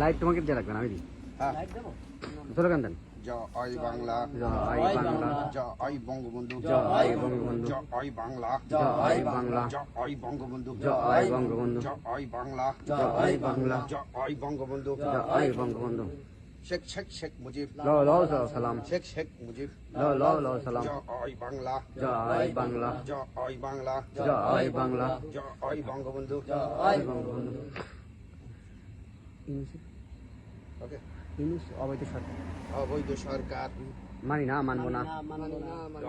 Light তোমাকে দিয়ে রাখবেন আমি দিই হ্যাঁ স্লোগান দেন জয় বাংলা জয় বাংলা জয় বঙ্গবন্ধু জয় বঙ্গবন্ধু জয় বাংলা জয় বাংলা জয় বঙ্গবন্ধু জয় বঙ্গবন্ধু জয় বাংলা জয় বাংলা জয় বঙ্গবন্ধু জয় বঙ্গবন্ধু শেখ শেখ শেখ মুজিব ল ল সালাম শেখ শেখ মুজিব ল ল ল সালাম জয় বাংলা জয় বাংলা জয় বাংলা জয় বাংলা জয় বঙ্গবন্ধু জয় বঙ্গবন্ধু ওকে ইউনুস অবৈধ সরকার। অবৈধ সরকার। মানি না মানবো না।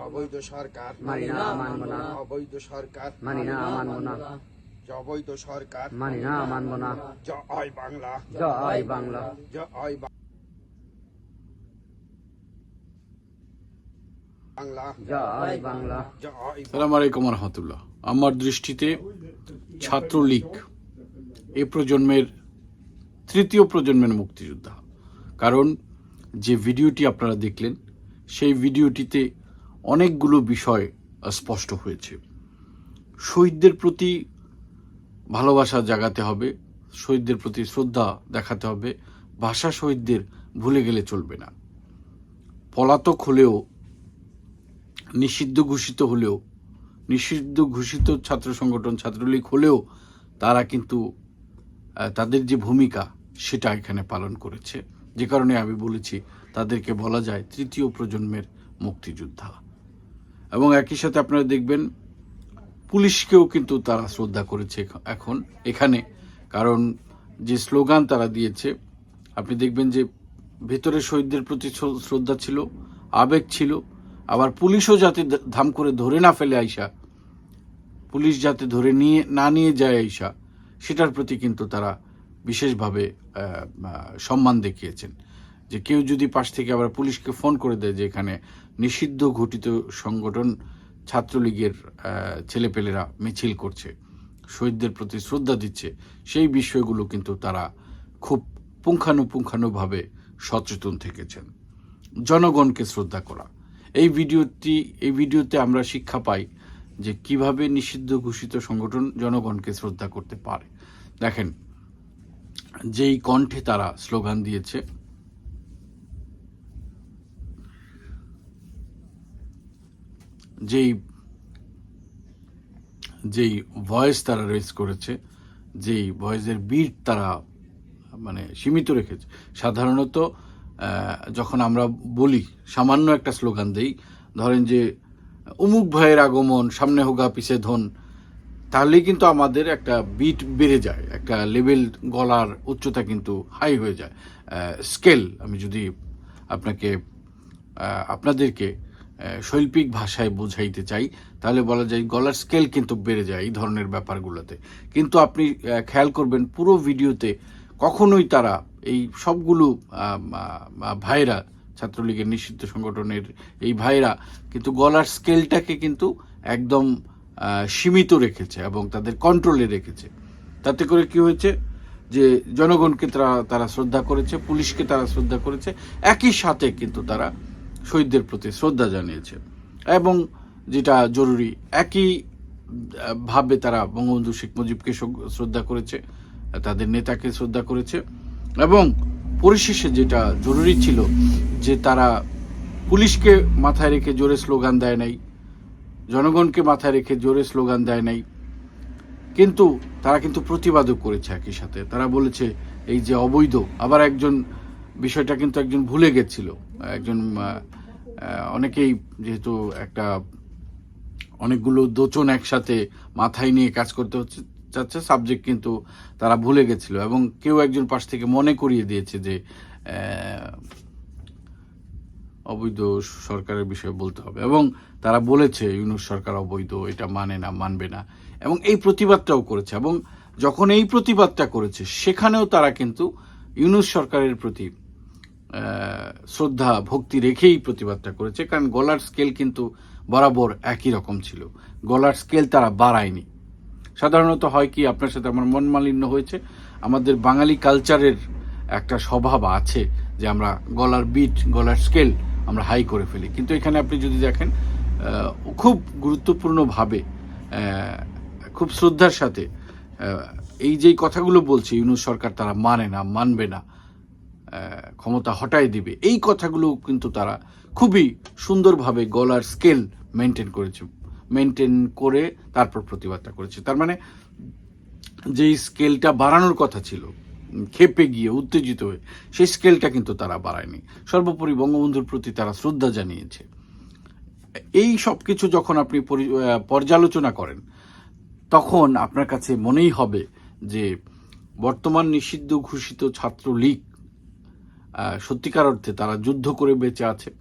অবৈধ সরকার। মানি না মানবো না। অবৈধ সরকার। মানি না মানবো না। অবৈধ সরকার। মানি না মানবো না। জয় বাংলা। জয় বাংলা। জয় বা- বাংলা। জয় বাংলা। জয় সালাম আলাইকুম রহমতুল্লাহ। আমার দৃষ্টিতে ছাত্রলীগ এ প্রজন্মের তৃতীয় প্রজন্মের মুক্তিযোদ্ধা। কারণ যে ভিডিওটি আপনারা দেখলেন, সেই ভিডিওটিতে অনেকগুলো বিষয় স্পষ্ট হয়েছে। শহীদদের প্রতি ভালোবাসা জাগাতে হবে, শহীদদের প্রতি শ্রদ্ধা দেখাতে হবে, ভাষা শহীদদের ভুলে গেলে চলবে না। পলাতক হলেও, নিষিদ্ধ ঘোষিত হলেও, নিষিদ্ধ ঘোষিত ছাত্র সংগঠন, ছাত্রলীগ হলেও তারা কিন্তু তাদের যে ভূমিকা সেটা এখানে পালন করেছে। যে কারণে আমি বলেছি, তাদেরকে বলা যায় তৃতীয় প্রজন্মের মুক্তিযোদ্ধা। এবং একই সাথে আপনারা দেখবেন, পুলিশকেও কিন্তু তারা শ্রদ্ধা করেছে এখন, এখানে। কারণ যে স্লোগান তারা দিয়েছে, আপনি দেখবেন যে ভেতরে শহীদদের প্রতি শ্রদ্ধা ছিল, আবেগ ছিল, আবার পুলিশও যাতে ধাম করে ধরে না ফেলে আইসা, পুলিশ যাতে ধরে নিয়ে, না নিয়ে যায় আইসা, সেটার প্রতি কিন্তু তারা বিশেষভাবে সম্মান দেখিয়েছেন। যে কেউ যদি পাশ থেকে আবার পুলিশকে ফোন করে দেয় যে এখানে নিষিদ্ধ ঘটিত সংগঠন ছাত্রলীগের ছেলেপেলেরা মিছিল করছে, শহীদদের প্রতি শ্রদ্ধা দিচ্ছে, সেই বিষয়গুলো কিন্তু তারা খুব পুঙ্খানুপুঙ্খানুভাবে সচেতন থেকেছেন। জনগণকে শ্রদ্ধা করা। এই ভিডিওটি, এই ভিডিওতে আমরা শিক্ষা পাই যে কীভাবে নিষিদ্ধ ঘোষিত সংগঠন জনগণকে শ্রদ্ধা করতে পারে। দেখেন যেই কণ্ঠে তারা স্লোগান দিয়েছে। যেই যেই ভয়েস তারা রেজ করেছে, যেই ভয়েসের বিট তারা মানে সীমিত রেখেছে। সাধারণত যখন আমরা বলি, সামান্য একটা স্লোগান দেই, ধরেন যে অমুক ভয়ের আগমন, সামনে হোগা পিছে ধন। তাহলেই কিন্তু আমাদের একটা বিট বেড়ে যায়, একটা লেভেল গলার উচ্চতা কিন্তু হাই হয়ে যায়। স্কেল আমি যদি আপনাকে আপনাদেরকে শৈল্পিক ভাষায় বোঝাইতে চাই, তাহলে বলা যায় গলার স্কেল কিন্তু বেড়ে যায় এই ধরনের ব্যাপারগুলোতে। কিন্তু আপনি খেয়াল করবেন পুরো ভিডিওতে কখনোই তারা এই সবগুলো ভাইরা, ছাত্রলীগের নিষিদ্ধ সংগঠনের এই ভাইরা কিন্তু গলার স্কেলটাকে কিন্তু একদম সীমিত রেখেছে এবং তাদের কন্ট্রোলে রেখেছে। তাতে করে কি হয়েছে যে জনগণকে তারা তারা শ্রদ্ধা করেছে, পুলিশকে তারা শ্রদ্ধা করেছে, একই সাথে কিন্তু তারা শহীদদের প্রতি শ্রদ্ধা জানিয়েছে এবং যেটা জরুরি, একই ভাবে তারা বঙ্গবন্ধু শেখ মুজিবকে শ্রদ্ধা করেছে, তাদের নেতাকে শ্রদ্ধা করেছে এবং পরিশেষে যেটা জরুরি ছিল যে তারা পুলিশকে মাথায় রেখে জোরে স্লোগান দেয় নাই জনগণকে মাথায় রেখে জোরে স্লোগান দেয় নাই। কিন্তু তারা কিন্তু প্রতিবাদও করেছে একই সাথে। তারা বলেছে, এই যে অবৈধ, আবার একজন, বিষয়টা কিন্তু একজন ভুলে গেছিল। একজন অনেকেই যেহেতু একটা অনেকগুলো দোচন একসাথে মাথায় নিয়ে কাজ করতে হচ্ছে, চাচ্ছে সাবজেক্ট কিন্তু তারা ভুলে গেছিল। এবং কেউ একজন পাশ থেকে মনে করিয়ে দিয়েছে যে অবৈধ সরকারের বিষয়ে বলতে হবে। এবং তারা বলেছে, ইউনুস সরকার অবৈধ, এটা মানে না, মানবে না। এবং এই প্রতিবাদটাও করেছে। এবং যখন এই প্রতিবাদটা করেছে, সেখানেও তারা কিন্তু ইউনুস সরকারের প্রতি শ্রদ্ধা, ভক্তি রেখেই প্রতিবাদটা করেছে। কারণ গলার স্কেল কিন্তু বরাবর একই রকম ছিল। গলার স্কেল তারা বাড়ায়নি। সাধারণত হয় কি, আপনার সাথে আমার মন মালিন্য হয়েছে। আমাদের বাঙালি কালচারের একটা স্বভাব আছে যে আমরা গলার বিট, গলার স্কেল আমরা হাই করে ফেলি। কিন্তু এখানে আপনি যদি দেখেন খুব গুরুত্বপূর্ণভাবে খুব শ্রদ্ধার সাথে এই যেই কথাগুলো বলছে ইউনুস সরকার, তারা মানে না, মানবে না ক্ষমতা হটাই দিবে, এই কথাগুলো কিন্তু তারা খুবই সুন্দরভাবে গলার স্কেল মেনটেন করেছে, মেনটেন করে তারপর প্রতিবাদটা করেছে। তার মানে যেই স্কেলটা বাড়ানোর কথা ছিল, ক্ষেপে গিয়ে, উত্তেজিত হয়ে, সেই স্কেলটা কিন্তু তারা বাড়ায়নি। সর্বোপরি বঙ্গবন্ধুর প্রতি তারা শ্রদ্ধা জানিয়েছে। এই সব কিছু যখন আপনি পরি- পর্যালোচনা করেন, তখন আপনার কাছে মনেই হবে যে বর্তমান নিষিদ্ধ ঘোষিত ছাত্রলীগ সত্যিকার অর্থে তারা যুদ্ধ করে বেঁচে আছে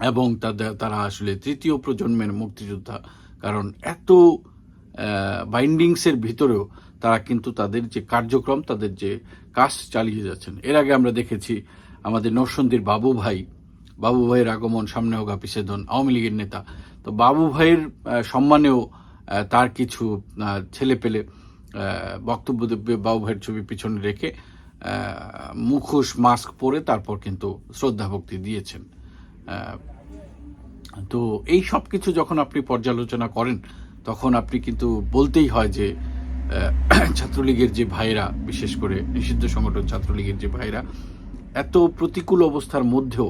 এবং তাদের তারা আসলে তৃতীয় প্রজন্মের মুক্তিযোদ্ধা। কারণ এত বাইন্ডিংসের ভিতরেও তারা কিন্তু তাদের যে কার্যক্রম, তাদের যে কাজ চালিয়ে যাচ্ছেন। এর আগে আমরা দেখেছি আমাদের নরসন্দির বাবু ভাই বাবু ভাইয়ের আগমন সামনে হোক পিছে আওয়ামী লীগের নেতা। তো বাবু ভাইয়ের সম্মানেও তার কিছু ছেলে পেলে বক্তব্য দেবে বাবু ভাইয়ের ছবি পিছনে রেখে মুখোশ, মাস্ক পরে তারপর কিন্তু শ্রদ্ধা ভক্তি দিয়েছেন। তো এই সব কিছু যখন আপনি পর্যালোচনা করেন, তখন আপনি কিন্তু বলতেই হয় যে ছাত্রলীগের যে ভাইরা বিশেষ করে নিষিদ্ধ সংগঠন ছাত্রলীগের যে ভাইরা এত প্রতিকূল অবস্থার মধ্যেও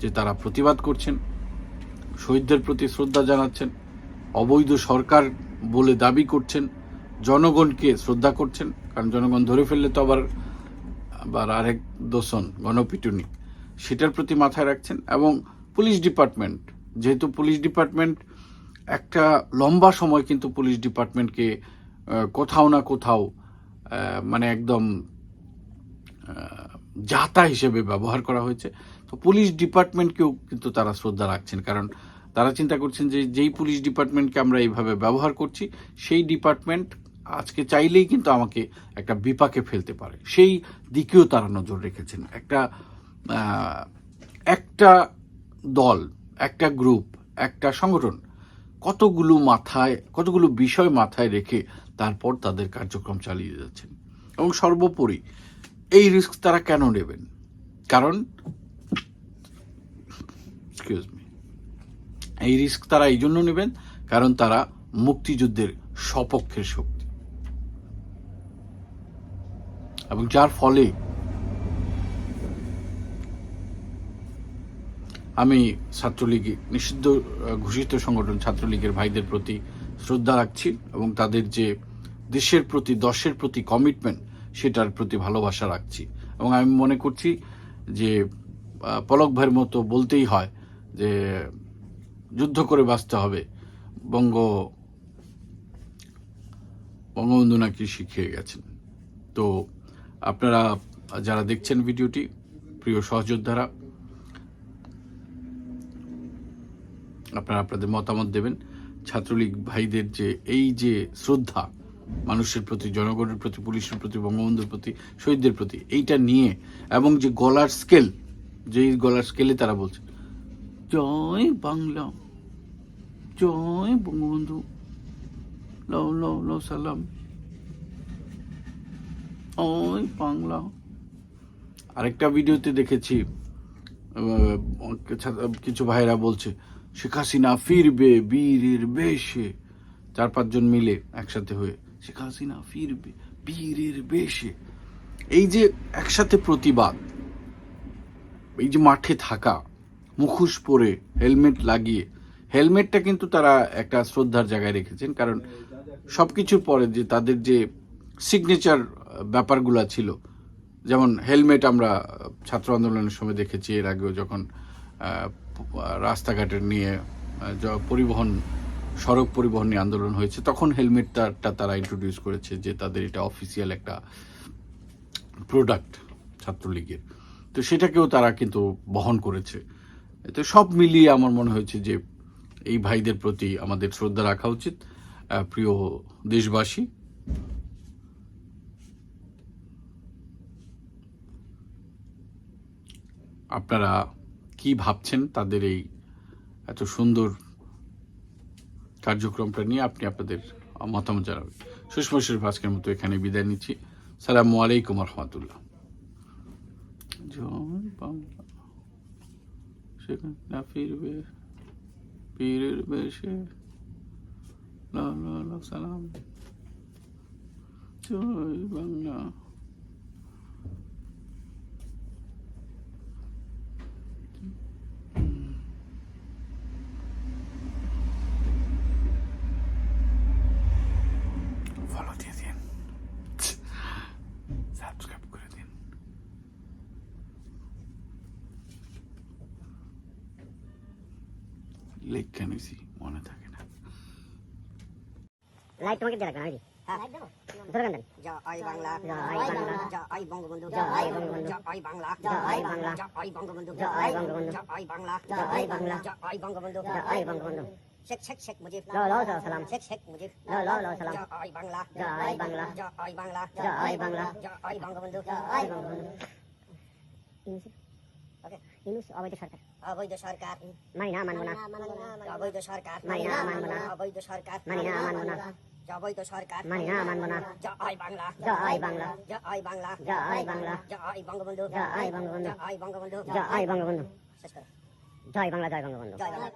যে তারা প্রতিবাদ করছেন, শহীদদের প্রতি শ্রদ্ধা জানাচ্ছেন, অবৈধ সরকার বলে দাবি করছেন, জনগণকে শ্রদ্ধা করছেন, কারণ জনগণ ধরে ফেললে তো আবার আবার আরেক দোষণ, গণপিটুনি। সেটার প্রতি মাথায় রাখছেন এবং পুলিশ ডিপার্টমেন্ট, যেহেতু পুলিশ ডিপার্টমেন্ট একটা লম্বা সময় কিন্তু পুলিশ ডিপার্টমেন্টকে কোথাও না কোথাও মানে একদম জাতা হিসেবে ব্যবহার করা হয়েছে। তো পুলিশ ডিপার্টমেন্টকেও কিন্তু তারা শ্রদ্ধা রাখছেন, কারণ তারা চিন্তা করছেন যে যেই পুলিশ ডিপার্টমেন্টকে আমরা এইভাবে ব্যবহার করছি, সেই ডিপার্টমেন্ট আজকে চাইলেই কিন্তু আমাকে একটা বিপাকে ফেলতে পারে। সেই দিকেও তারা নজর রেখেছেন। একটা একটা দল, একটা গ্রুপ, একটা সংগঠন কতগুলো মাথায়, কতগুলো বিষয় মাথায় রেখে তারপর তাদের কার্যক্রম চালিয়ে যাচ্ছেন। এবং সর্বোপরি এই রিস্ক তারা কেন নেবেন? কারণ এক্সকিউজ মি এই রিস্ক তারা এই জন্য নেবেন কারণ তারা মুক্তিযুদ্ধের সপক্ষের শক্তি। এবং যার ফলে আমি ছাত্রলীগ, নিষিদ্ধ ঘোষিত সংগঠন ছাত্রলীগের ভাইদের প্রতি শ্রদ্ধা রাখছি এবং তাদের যে দেশের প্রতি, দশের প্রতি কমিটমেন্ট সেটার প্রতি ভালোবাসা রাখছি। এবং আমি মনে করছি যে পলক ভাইয়ের মতো বলতেই হয় যে যুদ্ধ করে বাঁচতে হবে। বঙ্গ, বঙ্গবন্ধু নাকি শিখিয়ে গেছেন। তো আপনারা যারা দেখছেন ভিডিওটি, প্রিয় সহযোদ্ধারা, আপনারা আপনাদের মতামত দেবেন। ছাত্রলীগ ভাইদের যে এই যে শ্রদ্ধা, মানুষের প্রতি, জনগণের প্রতি, পুলিশের প্রতি, বঙ্গবন্ধুর প্রতি, শহীদদের প্রতি, এইটা নিয়ে এবং যে গলার স্কেল, যেই গলার স্কেলে তারা বলছে জয় বাংলা, জয় বঙ্গবন্ধু। লও লও লও, সালাম। ওই বাংলা। আরেকটা ভিডিওতে দেখেছি কিছু ভাইরা বলছে, শেখ হাসিনা ফিরবে বীরের বেশে। চার পাঁচজন মিলে একসাথে হয়ে, শেখ হাসিনা ফিরবে বীরের বেশে। এই যে একসাথে প্রতিবাদ, এই যে মাঠে থাকা মুখোশ পরে হেলমেট লাগিয়ে, হেলমেটটা কিন্তু তারা একটা শ্রদ্ধার জায়গায় রেখেছেন, কারণ সব কিছুর পরে যে তাদের যে সিগনেচার ব্যাপারগুলো ছিল, যেমন হেলমেট আমরা ছাত্র আন্দোলনের সময় দেখেছি, এর আগেও যখন রাস্তাঘাটের নিয়ে পরিবহন, সড়ক পরিবহন নিয়ে আন্দোলন হয়েছে, তখন হেলমেটটা তারা ইন্ট্রোডিউস করেছে যে তাদের এটা অফিসিয়াল একটা প্রোডাক্ট ছাত্রলীগের। তো সেটাকেও তারা কিন্তু বহন করেছে। তো সব মিলিয়ে আমার মনে হয়েছে যে এই ভাইদের প্রতি আমাদের শ্রদ্ধা রাখা উচিত। প্রিয় দেশবাসী, আপনারা কি ভাবছেন তাদের এই এত সুন্দর কার্যক্রমটা নিয়ে? আপনি আপনাদের মতামত জানাবেন। সুষমা শরীফ, আজকের মতো এখানে বিদায় নিচ্ছি। সালামু আলাইকুম রহমতুল্লাহ। জয় বাংলা সেখানে ফিরবে। পীরের বেশে। লাল সালাম। জয় বাংলা লেখা নিছি মনে থাকে না লাইট তোমাকে দিয়ে রাখবেন আমি ধরে দেন জয় বাংলা জয় বাংলা জয় বঙ্গবন্ধু জয় বঙ্গবন্ধু জয় বাংলা জয় বাংলা জয় বঙ্গবন্ধু জয় বঙ্গবন্ধু জয় বাংলা জয় বাংলা জয় বঙ্গবন্ধু জয় বঙ্গবন্ধু শেখ শেখ শেখ মুজিব লো লো লো সালাম শেখ শেখ মুজিব লো লো লো সালাম জয় বাংলা জয় বাংলা জয় বাংলা জয় বাংলা জয় বঙ্গবন্ধু জয় বঙ্গবন্ধু ইউনুস অবৈধ সরকার। অবৈধ সরকার। মানি না মানব না। অবৈধ সরকার। মানি না, মানব না। অবৈধ সরকার। মানি না মানব না। অবৈধ সরকার। মানি না মানব না। জয় বাংলা। জয় বাংলা। জয় বাংলা। জয় বাংলা। জয় বঙ্গবন্ধু। জয় বঙ্গবন্ধু। জয় বঙ্গবন্ধু। জয় বঙ্গবন্ধু। জয় বাংলা জয় বঙ্গবন্ধু। জয় বাংলা।